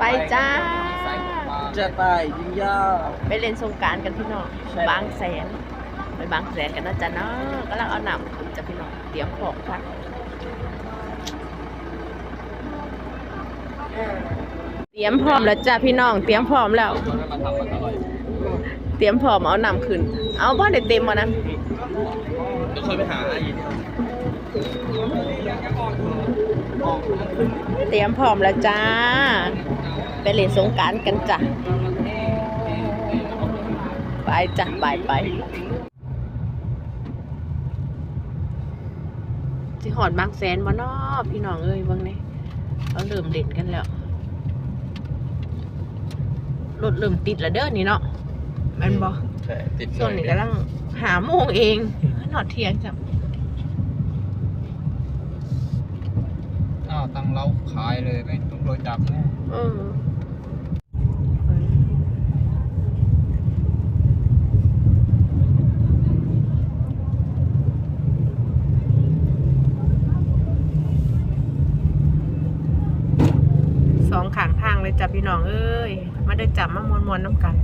ไปจ้า จะไปยิงยาว ไปเล่นสงกรารกันพี่น้องใช่ บางแสน ไปบางแสนกันนะจ๊ะเนาะกำลังเอาหนำขึ้นจ้ะพี่น้องเตรียมของค่ะเตรียมพร้อมแล้วจ้ะพี่น้อง เตรียมพร้อมแล้วมาทำมันอร่อยเตรียมพร้อมเอาหนำขึ้น เอาบ้านได้เต็มมานะเดี๋ยวค่อยไปหาอีกเตรียมพร้อมแล้วจ้า ไปเล่นสงกรารกันจ้ะไปจ้ะไปไปสิหอดบางแสนบ่นอพี่น้องเอ้ยเบางนี่เราเริ่มเด่นกันแล้วรถเริ่มติดแล้วเด้อนี่เนาะแมันบ่ใช่ติดส่วนนี้กำลังหาโมงเองหนอดเที่ยงจ้ะอ้าวตังเราขายเลยไม่ต้องโดนจับแน่ เออสองขางทาง เลยจ้ะพี่น้องเอ้ยมาได้จับมามวนมวนๆน้ำกัน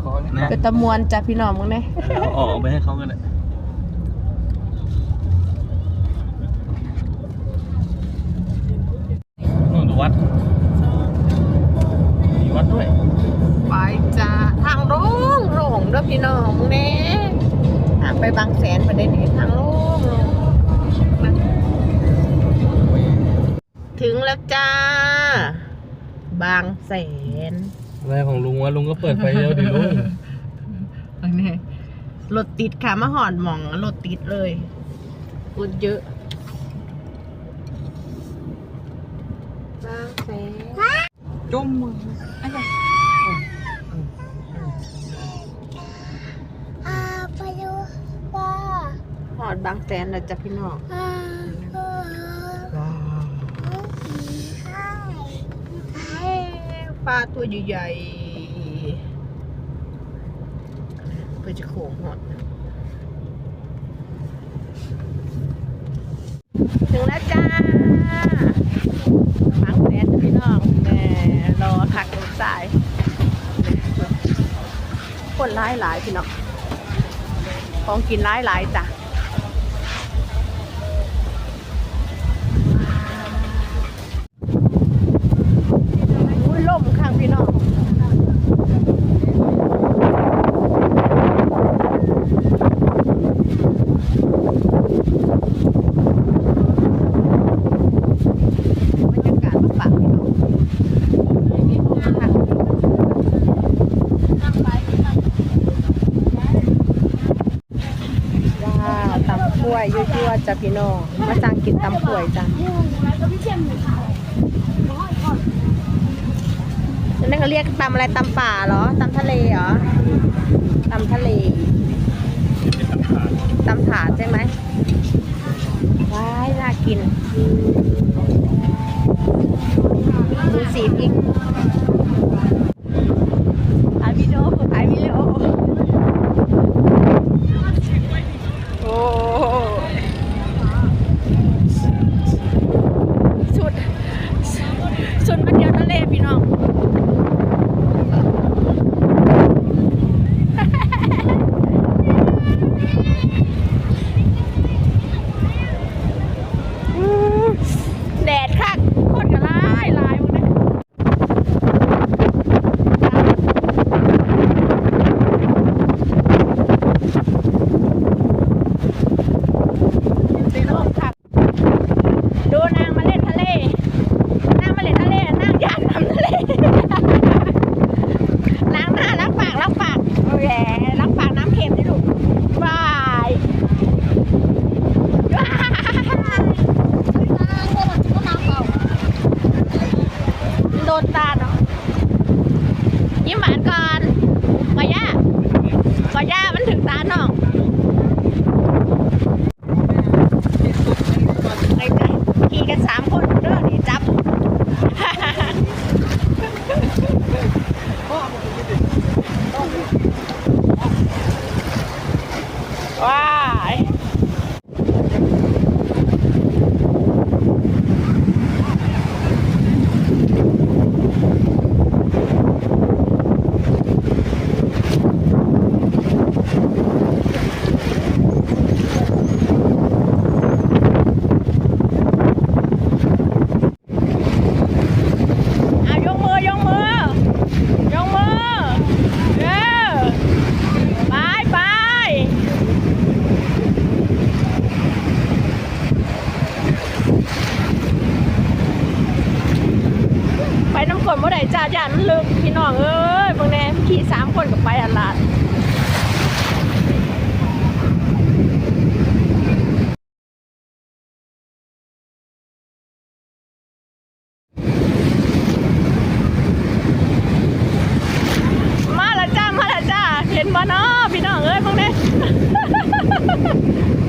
ขอนะเป็นตะมวนจ้ะพี่น้องมึงเนี่ยเอาออกไปให้เขากันเลยนู่นดูวัด มีวัดด้วย ไปจ้ะทางโล่งโล่งเด้อพี่น้องมึงเนี่ยทางไปบางแสนประเด็นนี้ทางโล่งโล่งนะถึง แล้วจ้า บางแสนอะไรของลุงวะลุงก็เปิดไฟเลี้ยวดิลุงอันนี้รถติดค่ะมาหอดหมองรถติดเลยรถเยอะ บางแสนจมมืออาไปดูว่าหอดบางแสนแล้วจ้ะพี่น้อง อาเออ ว้าว ให้ให้ ปลาตัวใหญ่ๆเพื่อจะโขงหอดถึงแล้วจ้าบางแสนพี่น้องแม่รอขักรถสายคนร้ายหลายพี่น้องของกินร้ายหลายจ้ะ อุ้ยล่มข้างพี่น้อง บรรยากาศมาฝากพี่น้องนี่พวกค่ะว้าวตำ ทั่วจ้ะพี่น้องมาสั่งกินตำกล้วยจ้ะนั่นเขาเรียกตำอะไรตำป่าเหรอตำทะเลเหรอตำทะเลตำถาดใช่ไหมว้ายน่ากินดูสีพริกถ่ายวิดีโอถ่ายวิดีโอโอ้สุดสุดมันเดียว ท Ha ha ha!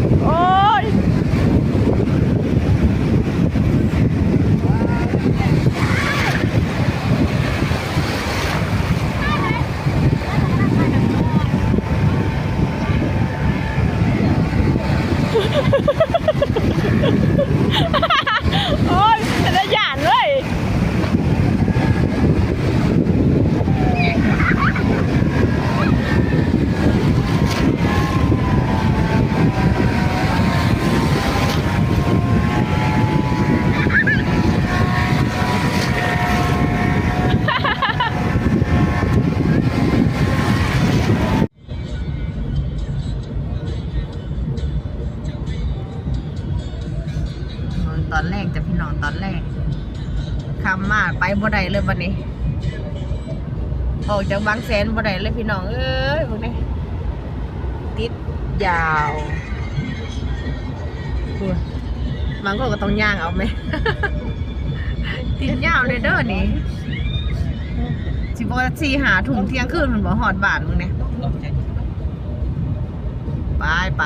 คำมาไปบ่ได้เลยวันนี้ ออกจากบางแสนบ่ได้เลยพี่น้องเอ้ยพวกนี้ติดยาวพูดบางคนก็ต้องย่างเอาไหม ติดยาวเลยเด้อนี่สิบ่สี่หาถุงเที่ยงคืนมันบ่หอดบาทมึงเนี่ยไปไป